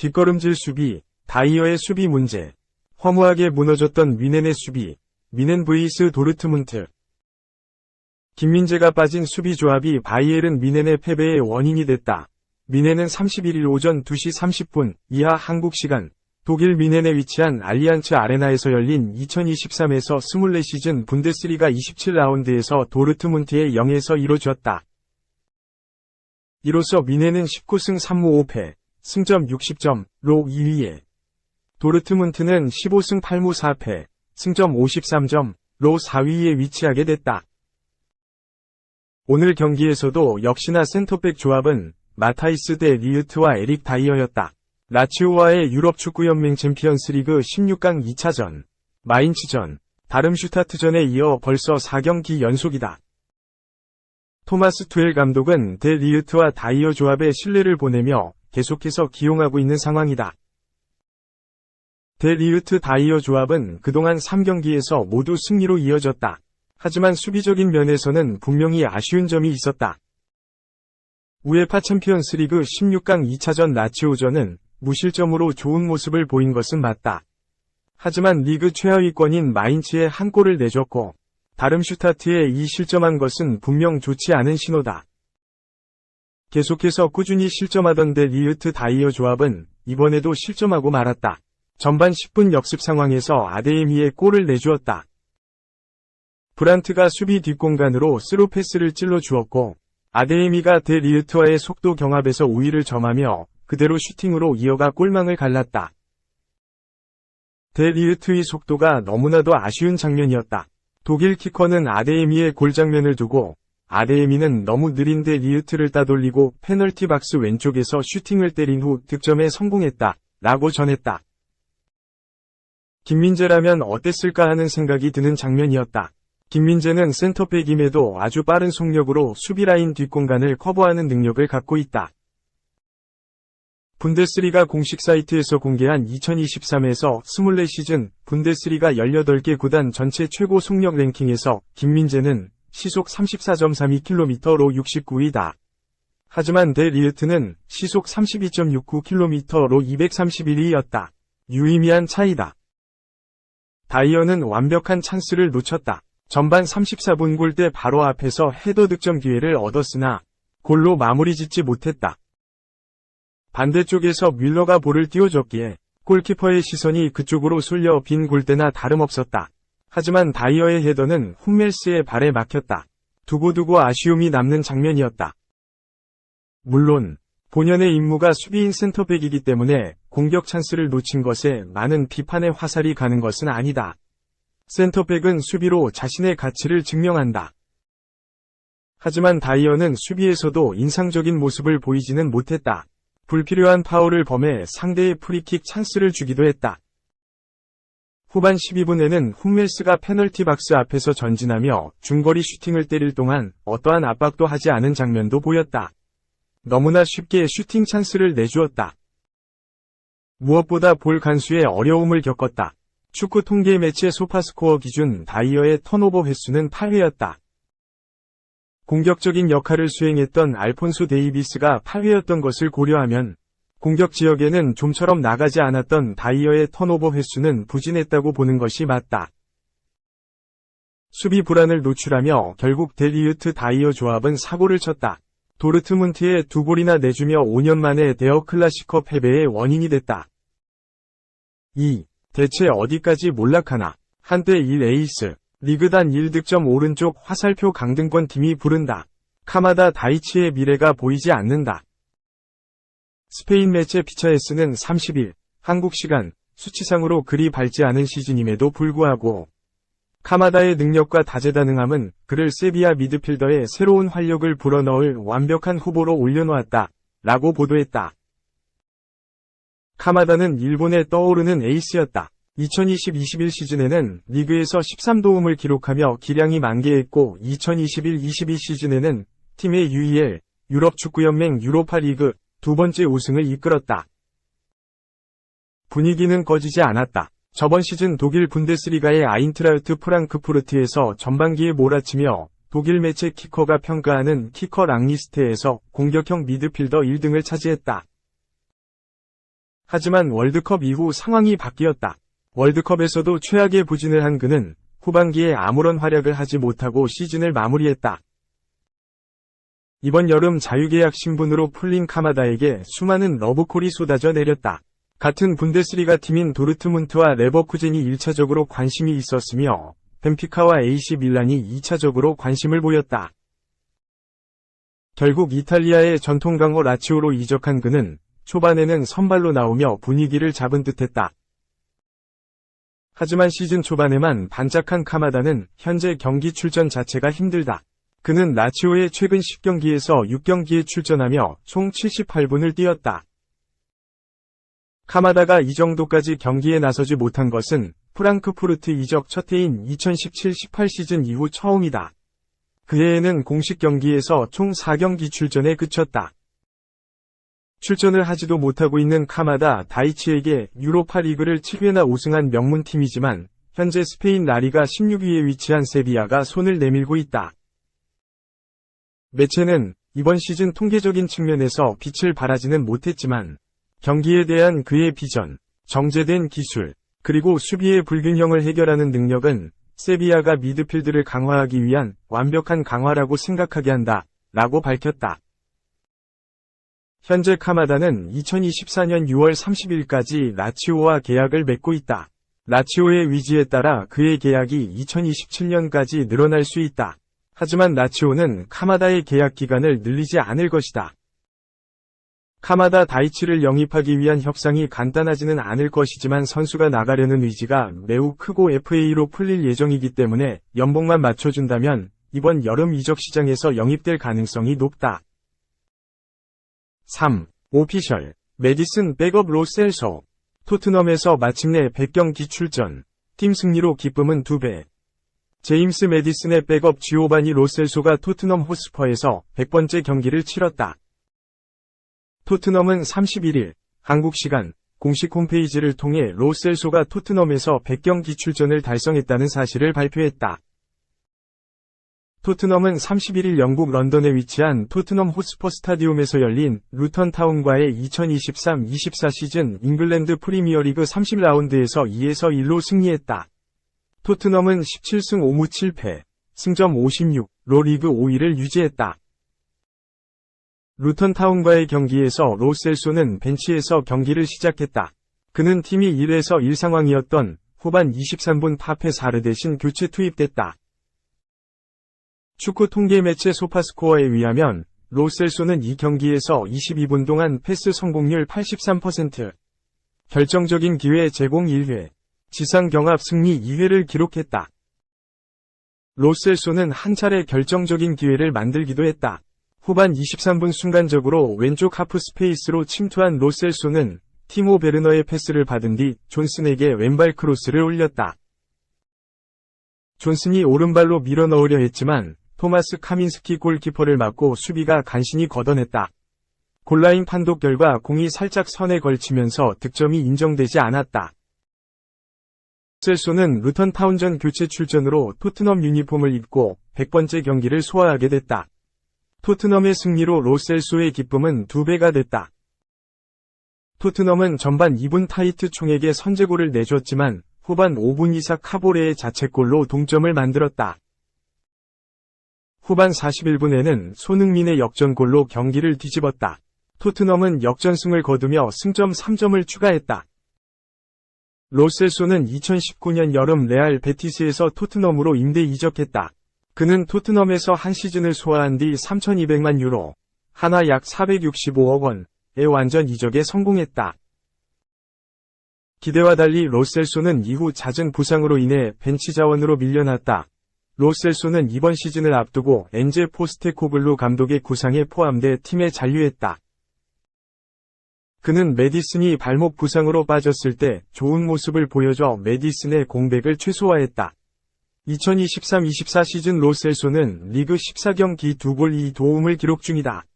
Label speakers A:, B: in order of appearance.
A: 뒷걸음질 수비, 다이어의 수비 문제, 허무하게 무너졌던 미넨의 수비, 미넨 vs 도르트문트. 김민재가 빠진 수비 조합이 바이에른 미넨의 패배의 원인이 됐다. 미넨은 31일 오전 2시 30분 이하 한국 시간 독일 미넨에 위치한 알리안츠 아레나에서 열린 2023에서 24시즌 분데스리가 27라운드에서 도르트문트의 0에서 1로 졌다. 이로써 미넨은 19승 3무 5패, 승점 60점로 2위에 도르트문트는 15승 8무 4패, 승점 53점로 4위에 위치하게 됐다. 오늘 경기에서도 역시나 센터백 조합은 마타이스 대 리우트와 에릭 다이어였다. 라치오와의 유럽 축구연맹 챔피언스리그 16강 2차전, 마인츠전, 다름슈타트전에 이어 벌써 4경기 연속이다. 토마스 투엘 감독은 대 리우트와 다이어 조합에 신뢰를 보내며 계속해서 기용하고 있는 상황이다. 대 리우트 다이어 조합은 그동안 3경기에서 모두 승리로 이어졌다. 하지만 수비적인 면에서는 분명히 아쉬운 점이 있었다. 우에파 챔피언스 리그 16강 2차전 라치오전은 무실점으로 좋은 모습을 보인 것은 맞다. 하지만 리그 최하위권인 마인츠에 한 골을 내줬고, 다름슈타트에 이 실점한 것은 분명 좋지 않은 신호다. 계속해서 꾸준히 실점하던 데 리우트 다이어 조합은 이번에도 실점하고 말았다. 전반 10분 역습 상황에서 아데에미에 골을 내주었다. 브란트가 수비 뒷공간으로 스루 패스를 찔러 주었고, 아데에미가 대 리우트와의 속도 경합에서 우위를 점하며 그대로 슈팅으로 이어가 골망을 갈랐다. 대 리우트의 속도가 너무나도 아쉬운 장면이었다. 독일 키커는 아데에미의 골 장면을 두고 아데에미는 너무 느린데 리우트를 따돌리고 페널티 박스 왼쪽에서 슈팅을 때린 후 득점에 성공했다. 라고 전했다. 김민재라면 어땠을까 하는 생각이 드는 장면이었다. 김민재는 센터백임에도 아주 빠른 속력으로 수비라인 뒷공간을 커버하는 능력을 갖고 있다. 분데스리가 공식 사이트에서 공개한 2023에서 24시즌 분데스리가 18개 구단 전체 최고 속력 랭킹에서 김민재는 시속 34.32km로 69위다. 하지만 데 리우트는 시속 32.69km로 231위였다. 유의미한 차이다. 다이어는 완벽한 찬스를 놓쳤다. 전반 34분 골대 바로 앞에서 헤더 득점 기회를 얻었으나 골로 마무리 짓지 못했다. 반대쪽에서 뮬러가 볼을 띄워줬기에 골키퍼의 시선이 그쪽으로 쏠려 빈 골대나 다름없었다. 하지만 다이어의 헤더는 홈멜스의 발에 막혔다. 두고두고 아쉬움이 남는 장면이었다. 물론 본연의 임무가 수비인 센터백이기 때문에 공격 찬스를 놓친 것에 많은 비판의 화살이 가는 것은 아니다. 센터백은 수비로 자신의 가치를 증명한다. 하지만 다이어는 수비에서도 인상적인 모습을 보이지는 못했다. 불필요한 파울을 범해 상대의 프리킥 찬스를 주기도 했다. 후반 12분에는 훔멜스가 페널티 박스 앞에서 전진하며 중거리 슈팅을 때릴 동안 어떠한 압박도 하지 않은 장면도 보였다. 너무나 쉽게 슈팅 찬스를 내주었다. 무엇보다 볼 간수에 어려움을 겪었다. 축구 통계 매체 소파스코어 기준 다이어의 턴오버 횟수는 8회였다. 공격적인 역할을 수행했던 알폰소 데이비스가 8회였던 것을 고려하면 공격 지역에는 좀처럼 나가지 않았던 다이어의 턴오버 횟수는 부진했다고 보는 것이 맞다. 수비 불안을 노출하며 결국 델리유트 다이어 조합은 사고를 쳤다. 도르트문트에 두 골이나 내주며 5년 만에 데어 클라시커 패배의 원인이 됐다. 2. 대체 어디까지 몰락하나? 한때 1 에이스, 리그단 1득점 오른쪽 화살표 강등권 팀이 부른다. 카마다 다이치의 미래가 보이지 않는다. 스페인 매체 피처에스는 30일, 한국 시간, 수치상으로 그리 밝지 않은 시즌임에도 불구하고 카마다의 능력과 다재다능함은 그를 세비야 미드필더의 새로운 활력을 불어넣을 완벽한 후보로 올려놓았다. 라고 보도했다. 카마다는 일본의 떠오르는 에이스였다. 2020-21 시즌에는 리그에서 13도움을 기록하며 기량이 만개했고 2021-22 시즌에는 팀의 UEL, 유럽축구연맹 유로파리그 두 번째 우승을 이끌었다. 분위기는 꺼지지 않았다. 저번 시즌 독일 분데스리가의 아인트라우트 프랑크푸르트에서 전반기에 몰아치며 독일 매체 키커가 평가하는 키커 랑리스트에서 공격형 미드필더 1등을 차지했다. 하지만 월드컵 이후 상황이 바뀌었다. 월드컵에서도 최악의 부진을 한 그는 후반기에 아무런 활약을 하지 못하고 시즌을 마무리했다. 이번 여름 자유계약 신분으로 풀린 카마다에게 수많은 러브콜이 쏟아져 내렸다. 같은 분데스리가 팀인 도르트문트와 레버쿠젠이 1차적으로 관심이 있었으며 벤피카와 AC 밀란이 2차적으로 관심을 보였다. 결국 이탈리아의 전통 강호 라치오로 이적한 그는 초반에는 선발로 나오며 분위기를 잡은 듯했다. 하지만 시즌 초반에만 반짝한 카마다는 현재 경기 출전 자체가 힘들다. 그는 라치오의 최근 10경기에서 6경기에 출전하며 총 78분을 뛰었다. 카마다가 이 정도까지 경기에 나서지 못한 것은 프랑크푸르트 이적 첫 해인 2017-18 시즌 이후 처음이다. 그 해에는 공식 경기에서 총 4경기 출전에 그쳤다. 출전을 하지도 못하고 있는 카마다 다이치에게 유로파 리그를 7회나 우승한 명문팀이지만 현재 스페인 라리가 16위에 위치한 세비야가 손을 내밀고 있다. 매체는 이번 시즌 통계적인 측면에서 빛을 발하지는 못했지만 경기에 대한 그의 비전, 정제된 기술, 그리고 수비의 불균형을 해결하는 능력은 세비야가 미드필드를 강화하기 위한 완벽한 강화라고 생각하게 한다, 라고 밝혔다. 현재 카마다는 2024년 6월 30일까지 라치오와 계약을 맺고 있다. 라치오의 위지에 따라 그의 계약이 2027년까지 늘어날 수 있다. 하지만 라치오는 카마다의 계약 기간을 늘리지 않을 것이다. 카마다 다이치를 영입하기 위한 협상이 간단하지는 않을 것이지만 선수가 나가려는 의지가 매우 크고 FA로 풀릴 예정이기 때문에 연봉만 맞춰준다면 이번 여름 이적 시장에서 영입될 가능성이 높다. 3. 오피셜 메디슨 백업 로셀소 토트넘에서 마침내 100경 기 출전 팀 승리로 기쁨은 2배 제임스 메디슨의 백업 지오바니 로셀소가 토트넘 호스퍼에서 100번째 경기를 치렀다. 토트넘은 31일 한국 시간 공식 홈페이지를 통해 로셀소가 토트넘에서 100경기 출전을 달성했다는 사실을 발표했다. 토트넘은 31일 영국 런던에 위치한 토트넘 호스퍼 스타디움에서 열린 루턴 타운과의 2023-24 시즌 잉글랜드 프리미어리그 30라운드에서 2에서 1로 승리했다. 토트넘은 17승 5무 7패, 승점 56로 리그 5위를 유지했다. 루턴 타운과의 경기에서 로셀소는 벤치에서 경기를 시작했다. 그는 팀이 1에서 1 상황이었던 후반 23분 파페 사르 대신 교체 투입됐다. 축구 통계 매체 소파스코어에 의하면 로셀소는 이 경기에서 22분 동안 패스 성공률 83%, 결정적인 기회 제공 1회, 지상 경합 승리 2회를 기록했다. 로셀소는 한 차례 결정적인 기회를 만들기도 했다. 후반 23분 순간적으로 왼쪽 하프 스페이스로 침투한 로셀소는 티모 베르너의 패스를 받은 뒤 존슨에게 왼발 크로스를 올렸다. 존슨이 오른발로 밀어 넣으려 했지만 토마스 카민스키 골키퍼를 맞고 수비가 간신히 걷어냈다. 골라인 판독 결과 공이 살짝 선에 걸치면서 득점이 인정되지 않았다. 셀소는 루턴 타운전 교체 출전으로 토트넘 유니폼을 입고 100번째 경기를 소화하게 됐다. 토트넘의 승리로 로셀소의 기쁨은 두 배가 됐다. 토트넘은 전반 2분 타이트 총에게 선제골을 내줬지만 후반 5분 이사 카보레의 자책골로 동점을 만들었다. 후반 41분에는 손흥민의 역전골로 경기를 뒤집었다. 토트넘은 역전승을 거두며 승점 3점을 추가했다. 로셀소는 2019년 여름 레알 베티스에서 토트넘으로 임대 이적했다. 그는 토트넘에서 한 시즌을 소화한 뒤 3,200만 유로, 하나 약 465억 원의 완전 이적에 성공했다. 기대와 달리 로셀소는 이후 잦은 부상으로 인해 벤치 자원으로 밀려났다. 로셀소는 이번 시즌을 앞두고 엔제 포스테코글루 감독의 구상에 포함돼 팀에 잔류했다. 그는 메디슨이 발목 부상으로 빠졌을 때 좋은 모습을 보여줘 메디슨의 공백을 최소화했다. 2023-24 시즌 로셀소는 리그 14경기 2골 2도움을 기록 중이다.